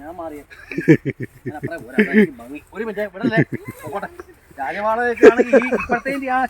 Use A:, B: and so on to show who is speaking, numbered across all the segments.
A: ഞാൻ മാറിയ. ഒരു മിനിറ്റ് ഇവിടെ രാജവാളയൊക്കെ ആണെങ്കിൽ ഇപ്പോഴത്തെ ആ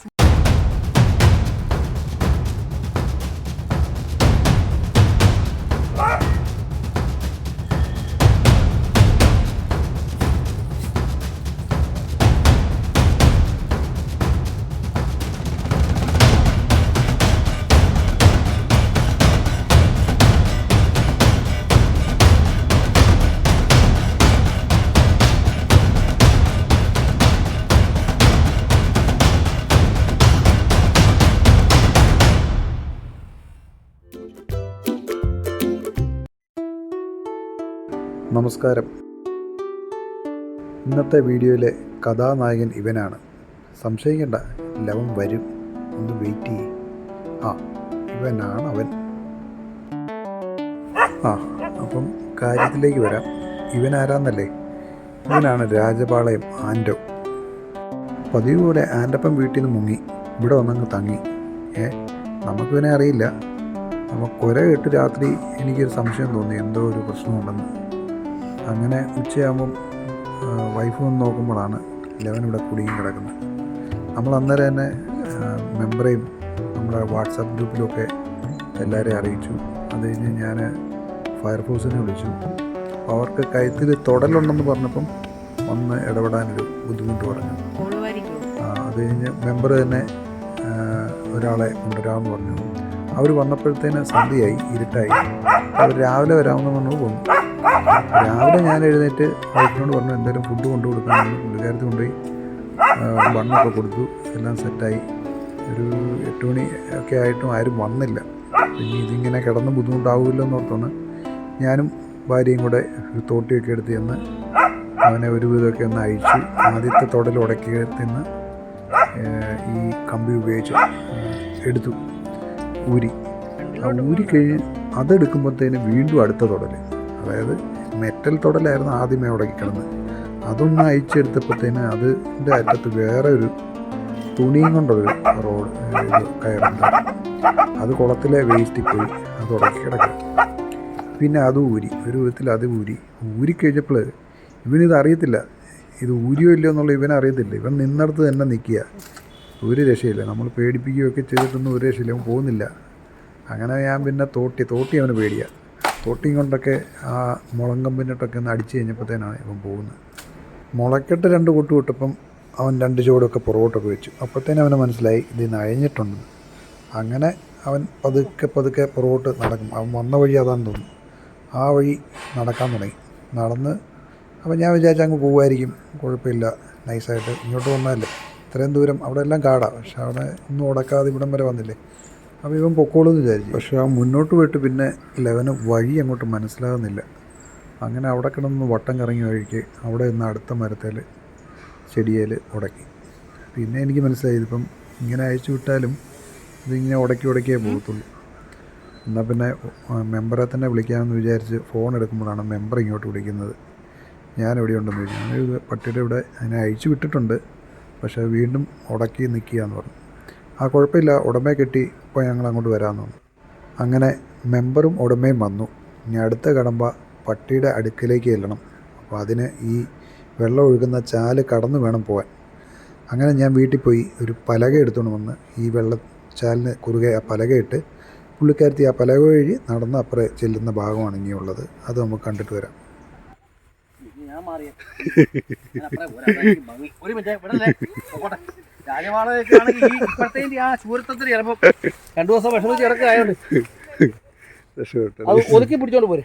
B: നമസ്കാരം. ഇന്നത്തെ വീഡിയോയിലെ കഥാനായകൻ ഇവനാണ്. സംശയിക്കേണ്ട ലവൻ വരും. ഒന്ന് വെയിറ്റ് ചെയ്യും. ആ ഇവനാണ് അവൻ. ആ അപ്പം കാര്യത്തിലേക്ക് വരാം. ഇവൻ ആരാന്നല്ലേ ഇവനാണ് രാജപാളയം ആൻഡോ. പതിവ് പോലെ ആന്റപ്പൻ വീട്ടിൽ നിന്ന് മുങ്ങി. ഇവിടെ വന്നങ്ങ് തങ്ങി. ഏ നമുക്കിവനെ അറിയില്ല. അപ്പോൾ കുര കേട്ട് രാത്രി എനിക്കൊരു സംശയം തോന്നി. എന്തോ ഒരു പ്രശ്നമുണ്ടെന്ന്. അങ്ങനെ ഉച്ചയാകുമ്പം വൈഫ് വന്ന് നോക്കുമ്പോഴാണ് ലെവൻ ഇവിടെ കുടുങ്ങി കിടക്കുന്നത്. നമ്മൾ അന്നേരം തന്നെ മെമ്പറേയും നമ്മുടെ വാട്സാപ്പ് ഗ്രൂപ്പിലൊക്കെ എല്ലാവരെയും അറിയിച്ചു. അത് കഴിഞ്ഞ് ഞാൻ ഫയർഫോഴ്സിനെ വിളിച്ചു. അപ്പോൾ അവർക്ക് കഴുത്തിൽ തൊടലുണ്ടെന്ന് പറഞ്ഞപ്പം വന്ന് ഇടപെടാനൊരു ബുദ്ധിമുട്ട് പറഞ്ഞു. അത് കഴിഞ്ഞ് മെമ്പർ തന്നെ ഒരാളെ കൊണ്ടുവരാമെന്ന് പറഞ്ഞു. അവർ വന്നപ്പോഴത്തേന് സന്ധ്യയായി ഇരുട്ടായി. അവർ രാവിലെ വരാമെന്ന് പറഞ്ഞു പോന്നു. രാവിലെ ഞാൻ എഴുന്നേറ്റ് വൈഫിനോട് പറഞ്ഞു എന്തായാലും ഫുഡ് കൊണ്ടു കൊടുക്കാമെന്ന് പുള്ളിക്കാരത്തിൽ കൊണ്ടുപോയി വണ്ണൊക്കെ കൊടുത്തു. എല്ലാം സെറ്റായി. ഒരു എട്ട് മണി ഒക്കെ ആയിട്ടും ആരും വന്നില്ല. പിന്നെ ഇതിങ്ങനെ കിടന്ന് ബുദ്ധിമുട്ടാവില്ലോ ഓർത്താണ് ഞാനും ഭാര്യയും കൂടെ ഒരു തോട്ടിയൊക്കെ എടുത്ത് ചെന്ന് അവനെ ഒരു വിധമൊക്കെ ഒന്ന് അഴിച്ചു. ആദ്യത്തെ തൊടൽ ഉടക്കി ഈ കമ്പി ഉപയോഗിച്ച് എടുത്തു. ഊരി ആ ഊരി കഴിഞ്ഞ് അതെടുക്കുമ്പോഴത്തേന് വീണ്ടും അടുത്ത തുടൽ അതായത് മെറ്റൽ തുടലായിരുന്നു ആദ്യമേ ഉടക്കി കിടന്നത് അതൊന്ന് അയച്ചെടുത്തപ്പോഴത്തേന് അതിന്റെ അറ്റത്ത് വേറെ ഒരു തുണിയും കൊണ്ടൊരു റോഡ് കയറുണ്ട്. അത് കുളത്തിലെ വേസ്റ്റിൽ പോയി അത് ഉടക്കി കിടക്കും. പിന്നെ അത് ഊരി. ഒരു വിധത്തിൽ അത് ഊരി. ഊരി കഴിഞ്ഞപ്പോൾ ഇവനിത് അറിയത്തില്ല. ഇത് ഊരിയോ ഇല്ലയോ എന്നുള്ള ഇവനറിയത്തില്ല. ഇവൻ നിന്നിടത്ത് തന്നെ നിൽക്കുക. ഒരു രക്ഷയില്ല. നമ്മൾ പേടിപ്പിക്കുകയൊക്കെ ചെയ്തിട്ടൊന്നും ഒരു രക്ഷയില്ല. അവൻ പോകുന്നില്ല. അങ്ങനെ ഞാൻ പിന്നെ തോട്ടി തോട്ടി അവന് പേടിയാണ് തോട്ടിയും കൊണ്ടൊക്കെ ആ മുളങ്കമ്പിന്നിട്ടൊക്കെ ഒന്ന് അടിച്ചു കഴിഞ്ഞപ്പോഴത്തേനാണ് ഇവൻ പോകുന്നത്. മുളക്കെട്ട് രണ്ട് കൊട്ട് വിട്ടപ്പം അവൻ രണ്ട് ചുവടൊക്കെ പുറകോട്ടൊക്കെ വെച്ചു. അപ്പോഴത്തേനും അവന് മനസ്സിലായി ഇത് നയഞ്ഞിട്ടുണ്ടെന്ന് അങ്ങനെ അവൻ പതുക്കെ പതുക്കെ പുറകോട്ട് നടക്കും. അവൻ വന്ന വഴി അതാണെന്ന് തോന്നുന്നു. ആ വഴി നടക്കാൻ തുടങ്ങി. നടന്ന് അപ്പം ഞാൻ വിചാരിച്ചു അങ്ങ് പോകുമായിരിക്കും കുഴപ്പമില്ല. നൈസായിട്ട് ഇങ്ങോട്ട് വന്നാലേ ഇത്രയും ദൂരം അവിടെ എല്ലാം കാടാണ് പക്ഷെ അവിടെ ഒന്നും ഉടക്കാതെ ഇവിടം വരെ വന്നില്ലേ. അപ്പോൾ ഇവൻ പൊക്കോളൂ എന്ന് വിചാരിച്ചു. പക്ഷെ ആ മുന്നോട്ട് പോയിട്ട് പിന്നെ ലെവന് വഴി അങ്ങോട്ട് മനസ്സിലാകുന്നില്ല. അങ്ങനെ അവിടെ കിടന്ന് വട്ടം കറങ്ങി വഴിക്ക് അവിടെ നിന്ന് അടുത്ത മരത്തിൽ ചെടിയേൽ ഉടക്കി. പിന്നെ എനിക്ക് മനസ്സിലായി ഇതിപ്പം ഇങ്ങനെ അയച്ചു വിട്ടാലും ഇതിങ്ങനെ ഉടക്കി ഉടക്കിയേ പോകത്തുള്ളൂ. എന്നാൽ പിന്നെ മെമ്പറെ തന്നെ വിളിക്കാമെന്ന് വിചാരിച്ച് ഫോൺ എടുക്കുമ്പോഴാണ് മെമ്പർ ഇങ്ങോട്ട് വിളിക്കുന്നത്. ഞാൻ എവിടെ ഉണ്ടെന്ന് ചോദിച്ചു. ഞാൻ പട്ടിയുടെ ഇവിടെ അതിനെ അയച്ചു വിട്ടിട്ടുണ്ട്. പക്ഷേ വീണ്ടും ഉടക്കി നിൽക്കുക എന്ന് പറഞ്ഞു. ആ കുഴപ്പമില്ല ഉടമയെ കെട്ടി ഇപ്പോൾ ഞങ്ങൾ അങ്ങോട്ട് വരാമെന്ന് പറഞ്ഞു. അങ്ങനെ മെമ്പറും ഉടമയും വന്നു. ഇനി അടുത്ത കടമ്പ പട്ടിയുടെ അടുക്കിലേക്ക് ചെല്ലണം. അപ്പോൾ അതിന് ഈ വെള്ളം ഒഴുകുന്ന ചാൽ കടന്നു വേണം പോകാൻ. അങ്ങനെ ഞാൻ വീട്ടിൽ പോയി ഒരു പലക എടുത്തുകൊണ്ട് വന്ന് ഈ വെള്ള ചാലിന് കുറുകെ ആ പലകയിട്ട് പുള്ളിക്കാരത്തി ആ പലക വഴി നടന്ന് അപ്പുറം ചെല്ലുന്ന ഭാഗമാണ് ഇനിയുള്ളത്. അത് നമുക്ക് കണ്ടിട്ട് വരാം
A: ഞാൻ മാറിയ ഞാൻ അപ്പുറേ പോരാ. അതാ എനിക്ക് ഭംഗി. ഒരു മിനിറ്റ് വിടല്ലേ പോട്ടെ. രാജവാളയൊക്കെ ആണെങ്കിൽ ഈ ഇപ്പോഴത്തെ ആ ചിലപ്പോൾ രണ്ടു ദിവസം വിഷമിച്ച് കിടക്കായോണ്ട് അത് ഒതുക്കി പിടിച്ചോണ്ട് പോരെ.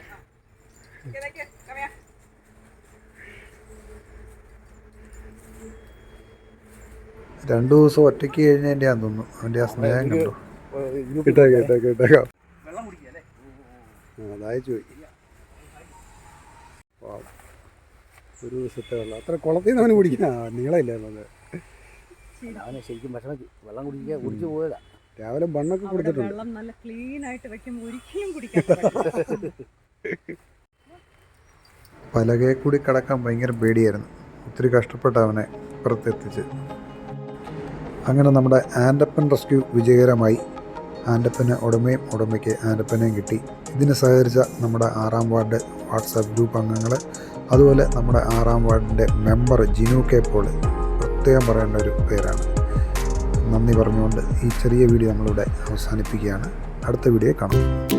B: രണ്ടു ദിവസം ഒറ്റയ്ക്ക് കഴിഞ്ഞതിന്റെ ആണെന്ന് തോന്നുന്നു. അവന്റെ ആ സ്നേഹം കണ്ടോ?
A: അല്ലേ?
B: അതായത് പോയി വാവ്. ഒരു ദിവസത്തെ വെള്ളം അത്ര കുളത്തിൽ നിന്ന് അവന് കുടിക്കുന്ന നീളമില്ലായിരുന്നു
A: ഞാൻ ശരിക്കും ഭക്ഷണം വെള്ളം കുടിക്കുക കുടിച്ചു പോയതാ.
B: രാവിലെ ബണ്ണൊക്കെ കൊടുത്തിട്ടുണ്ട്.
C: വെള്ളം നല്ല ക്ലീൻ ആയിട്ട് വെക്കുമ്പോൾ ഒരിക്കലും കുടിക്കാൻ.
B: പലകയെ കൂടി കടക്കാൻ ഭയങ്കര പേടിയായിരുന്നു. ഒത്തിരി കഷ്ടപ്പെട്ട അവനെ പുറത്തെത്തിച്ച് അങ്ങനെ നമ്മുടെ ആൻഡപ്പൻ റെസ്ക്യൂ വിജയകരമായി. ആൻഡപ്പന് ഉടമയും ഉടമയ്ക്ക് ആൻഡപ്പനെയും കിട്ടി. ഇതിന് സഹകരിച്ച നമ്മുടെ ആറാം വാർഡ് വാട്സാപ്പ് ഗ്രൂപ്പ് അംഗങ്ങൾ അതുപോലെ നമ്മുടെ ആറാം വാർഡിന്റെ മെമ്പർ ജിനു കെ പോൾ പ്രത്യേകം പറയേണ്ട ഒരു പേരാണ്. നന്ദി പറഞ്ഞുകൊണ്ട് ഈ ചെറിയ വീഡിയോ നമ്മളിവിടെ അവസാനിപ്പിക്കുകയാണ്. അടുത്ത വീഡിയോ കാണാം.